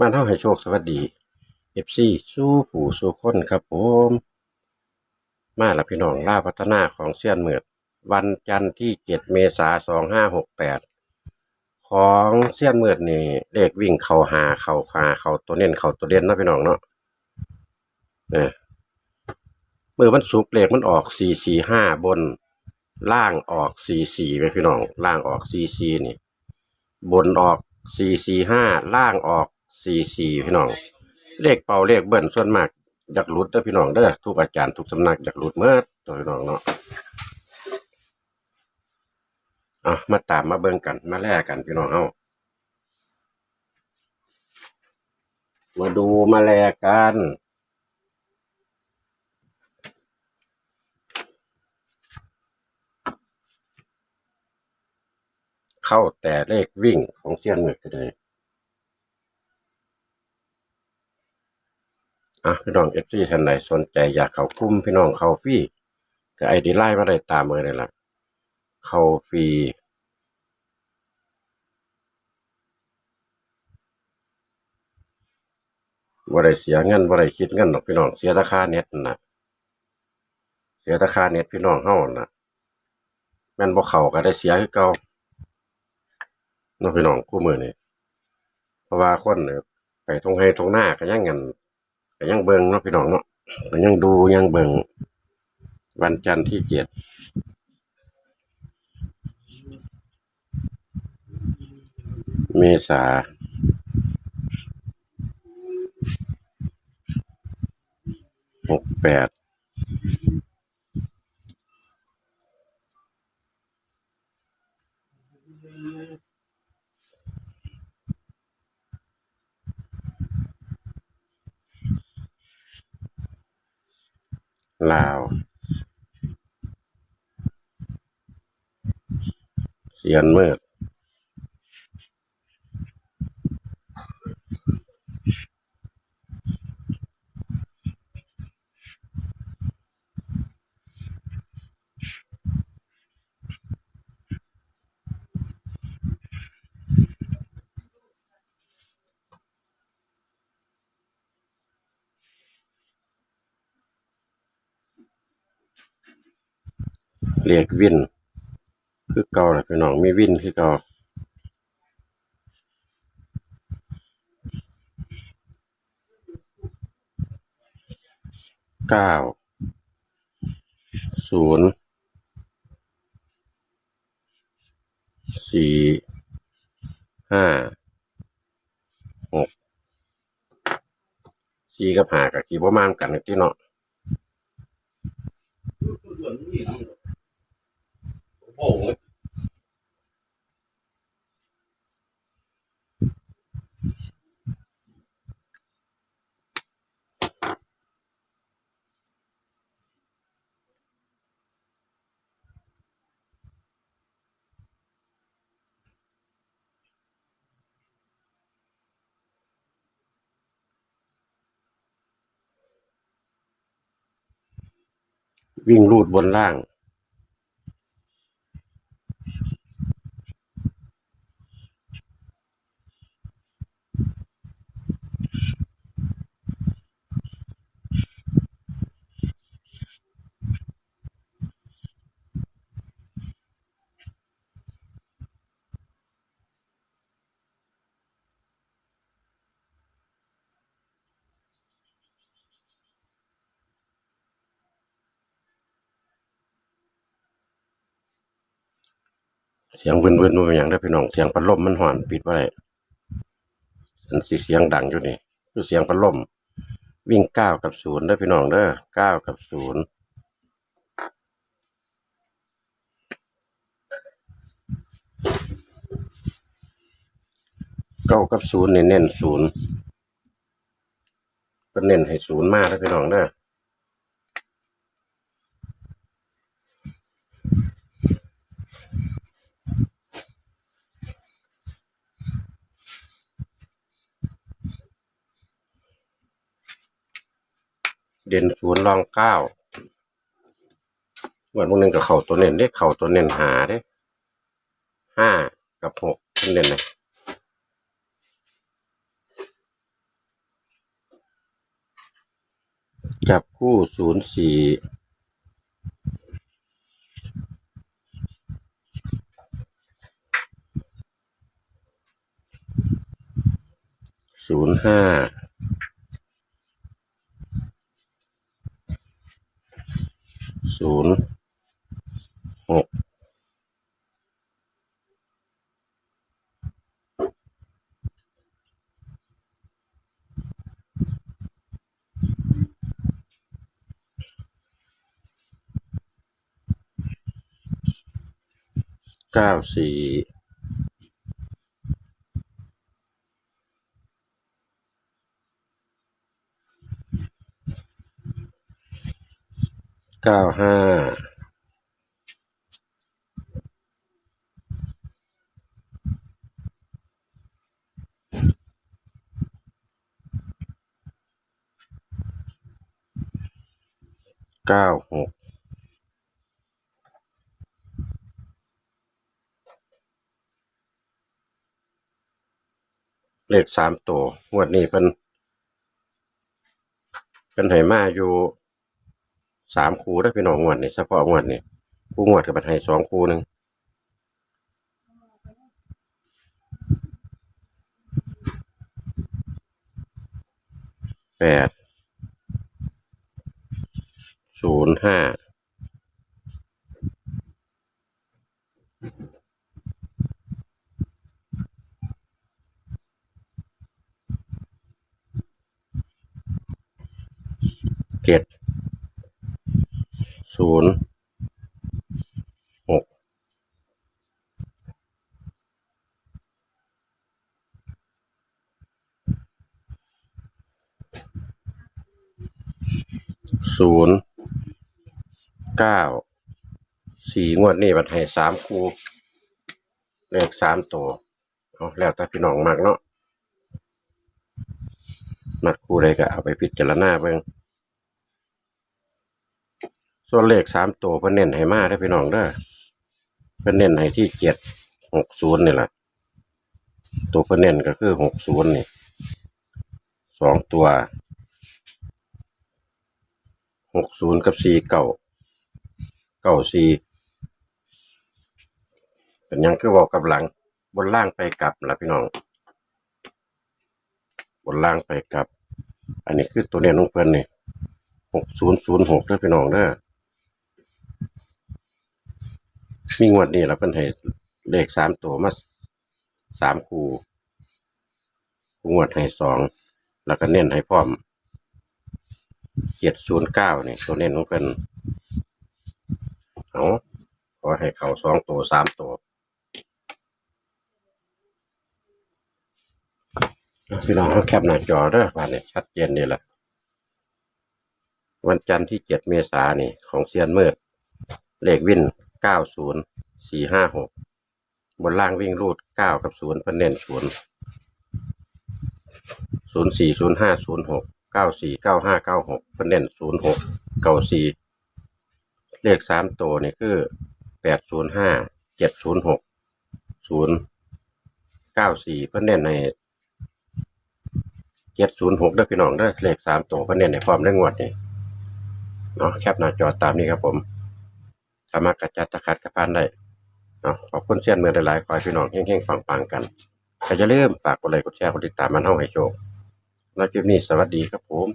บ้านเฮาให้โชคสวัสดี FC สู้ผู้สู้คนครับผมมาล้วพี่น้องล่าพัฒนาของเซียนเหมือด วันจันทร์ที่7เมษายน2568ของเซียนเหมือดนี่เลขวิ่งเข้าหาเข้าหาเข้าตัวเน้นเข้าตัวเด่นนะพี่น้องเนาะเนี่ยมือวันศุกร์เลขมันออก445บน ล่างออก44ไปพี่น้อง ล่างออก44นี่ บนออก445ล่างออก 44พี่น้อง เลขเป่าเลขเบิ้ลส่วนมากอยากหลุดเด้อพี่น้องเด้อทุกอาจารย์ทุกสำนักอยากหลุดเมื่อตัวพี่น้องเนาะอะมาตามมาเบิ่งกันมาแลกกันพี่น้องเฮามาดูมาแลกกันเข้าแต่เลขวิ่งของเซียนหมึกเลย อะพี่น้องเอฟซีท่านใดสนใจอยากเข้ากลุ่มพี่น้องเข้าฟรีก็ไอดีไล่มาได้ตามเบอร์เลยล่ะเข้าฟรีบ่ได้เสียเงินบ่ได้คิดเงินหรอกพี่น้องเสียราคาเน็ตนะเสียราคาเน็ตพี่น้องเฮานั่นะแม่นบ่เข้าก็ได้เสียคือเก่าเนาะพี่น้องคู่มือนี่เพราะว่าคนเนี่ยไปทงให้ทงหน้าก็ยังเงิน ก็ยังเบิ่งเนาะพี่น้องเนาะก็ยังดูยังเบิ่งวันจันทร์ที่เจ็ดเมษาหกแปด ลาว เสียนมืด เรียกวิน คือเก่าแหละพี่น้องมีวินคือเก่าเก้าศูนย์สี่ห้าหกสี่กับห้ากับกี่ประมาณกันที่เนาะ โอ้โหวิ่งรูดบนล่าง เสียงวินวินว่าอย่างได้พี่น้องเสียงพัดลมมันห่อนปิดไว้สันสีเสียงดังอยู่นี่คือเสียงพัดลมวิ่งเก้ากับศูนย์ได้พี่น้องเด้อเก้ากับศูนย์เก้ากับศูนย์เน้นศูนย์ก็เน้นให้ศูนย์มากได้พี่น้องเด้อ เด่นศูนย์รองเก้าเหมือนพวกนึงกับเข่าตัวเน้นได้เข่าตัวเน้นหาได้ห้ากับหกเน้นเลยจับคู่ศูนย์สี่ศูนย์ห้า ศูนย์หกเก้าสี่ เก้าห้าเก้าหกเลขสามตัวงวดนี้เป็นเป็นไหมาอยู่ สามคูได้พี่น้องงวดนี้เฉพาะงวดนี้คู่งวดกับเป็นไหสองคูหนึ่งแปดศูนย์ห้าเจ็ด ศูนย์หกศูนย์เก้าสี่งวดนี้บันให้สามคูเลขสามตัวเอาแล้วแต่พี่น้องมากเนาะมักคู่ใดก็เอาไปพิจารณาเบิ่ง ส่วนเลขสามตัวเพิ่นเน้นให้มาได้อพี่น้องเด้อเพิ่นเน้นให้ที่เจ็ดหกศูนย์นี่แหละตัวเพิ่นเน้นก็คือหกศูนย์นี่สองตัวหกศูนย์กับสี่เก้าเก้าสี่เป็นหยังคือบอกกับหลัง บนล่างไปกลับละพี่น้อง บนล่างไปกลับ อันนี้คือตัวเน้นของเพิ่นนี่หกศูนย์ศูนย์หกเด้อพี่น้องเด้อ มีงวดนี้แล้วเพิ่นให้เลขสามตัวมาสามคู่งวดให้สองแล้วก็เน้นให้พร้อมเจ็ดศูนย์เก้าเนี่ยตัวเน้นของเพิ่นเอาขอให้เขาสองตัวสามตัวพี่น้องเขาแคปหน้าจอเด้อว่าเนี่ยชัดเจนนี่แหละวันจันทร์ที่เจ็ดเมษานี่ของเซียนเมืดเลขวิน เก้าศูนย์สี่ห้าหกบนล่างวิ่งรูดเก้ากับศูนย์เพิ่นเน้นศูนย์ศูนย์สี่ศูนย์ห้าศูนย์หกเก้าสี่เก้าห้าเก้าหกเพิ่นเน้นศูนย์หกเก้าสี่เลขสามตัวนี่คือแปดศูนย์ห้าเจ็ดศูนย์หกศูนย์เก้าสี่เพิ่นเน้นในเจ็ดศูนย์หกเด้อพี่น้องเด้อเลขสามตัวเพิ่นเน้นในความได้งวดนี่เนาะแคปหน้าจอตามนี้ครับผม สามารถกระจัดตะขัดกระพานได้เนาะขอบคุณเช่นเมืองหลายๆขอให้พี่น้องเฮงๆปังๆกันใครจะเริ่มฝากกดไลค์กดแชร์กดติดตามมันเฮาให้โชคแล้วคลิปนี้สวัสดีครับผม